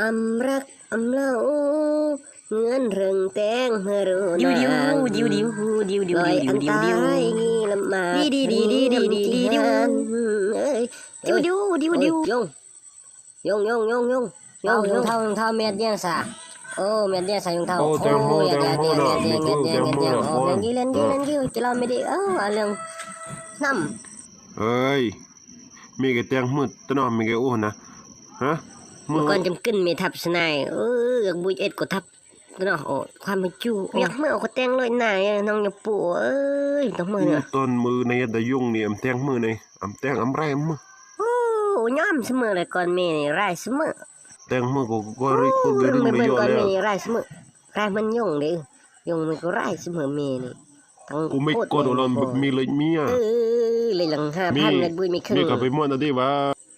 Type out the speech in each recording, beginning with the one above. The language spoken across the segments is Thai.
อำรักอำเล่าเงื่อนเริงแตงเมื่อรู้ดิวดิวนางดิวดิวดิวดิวลอยดิอัวนดิวตดิวรายงี้ละมาดีดีดีดีดีดีดีดิวเอ้ยดิวดิวดิวดิวยงยงยงยงยงยงยงเท่ายงเท่าเม็ดเดียงสะโอ้เม็ดเดียงสะยงเท่าโอ้แตงโมอย่าอย่าแตงโมอย่าน่ะอย่าอย่าอย่าอย่าอย่าแตงโมน่ะโอ้เล่นกี้เล่นกี้เล่นกี้จะเราไม่ได้เอ้าเรื่องน้ำเอ้ยมีแกแตงมืดตะเนอมีแกโอ้นะฮะมื เมื่ออก่อนจำกึนมีทับสนายเอออยากบุยเอ็ดก็ทับเนาะโอ้ความไม่จู่อยากเมื่อเอาก็แต่งเลยนายน้องอย่าปู่เอ้ยต้องมือเนี่ยต้นมือในยดยุ่งนี่อำแตงมือในอำแตงอำไรมือโอ้ย่อมเสมอเลยก่อนเมนี่ไรเสมอแตงมือก็ก็ริก็เพิ่ริงไม่เบิ่งยอก่อนแล้เมวนี่ไรเสมอไรมันยงเด้ยงมันก็ไรเสมอเมนี่ทั้งกูไม่กดเรามีเลยเมียเออเลยหลังห้าพันเลยบุยมีครึ่งมีก็ไปม่วนนะดิว่ามีเบิ่มนก่อนเมเออเมบรอมโอ้เนี่ยมาก่อนโอ้จะมันบรอมที่นี่นะว่าจิเราดีจะไปเด้น่ะนะนาไรเฮงน่ะบิลอดบิลอนอดรึ่งน่ะเบิ่นทั้งสองสามเนื้อแล้วอดตั้งขนาดตั้งเงินเยอะแนวสองสามแนเนื้วอก่อนกินโอ้มันไปนึ่งน้ำมือจิเล่าแล้วนี่ดาวเรื่องมายงไงเล่าปลอดแหละ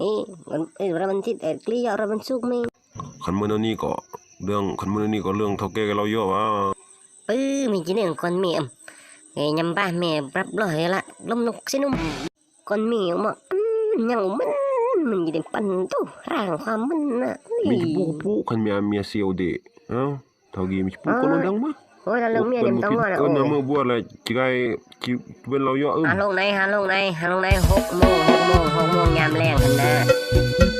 นี่วันเอ็ดรอดวันอาทิตย์เอ็ดกลียอกรอดวันศุกร์มีคันมือนี่ก็เรื่องคันมือนี่ก็เรื่องเท่าแก่เราเยอะว่าปื้อมีจีเนื่องคนเมียมเอ้ยยำบ้านแม่ปรับร้อยละลมนกสินุ่มคนเมียมาอืมยังมันมันอยี่ในปันตู้ร่างความมันน่ะมีปูปูคันเมียเมียเซียวเดเอ้าเท่ากี้มีปูก็ลงดังมา โอ้ยแล้วเรื่องเมียเนี่ยมันต้องว่าเอโอ้อน้ำมือบัวอะไรจิไกจิเป็นเราเยอะเออ หาลงในหาลงในหาลงในหกโมงหกโมงหกโมงยามแรงกันนะ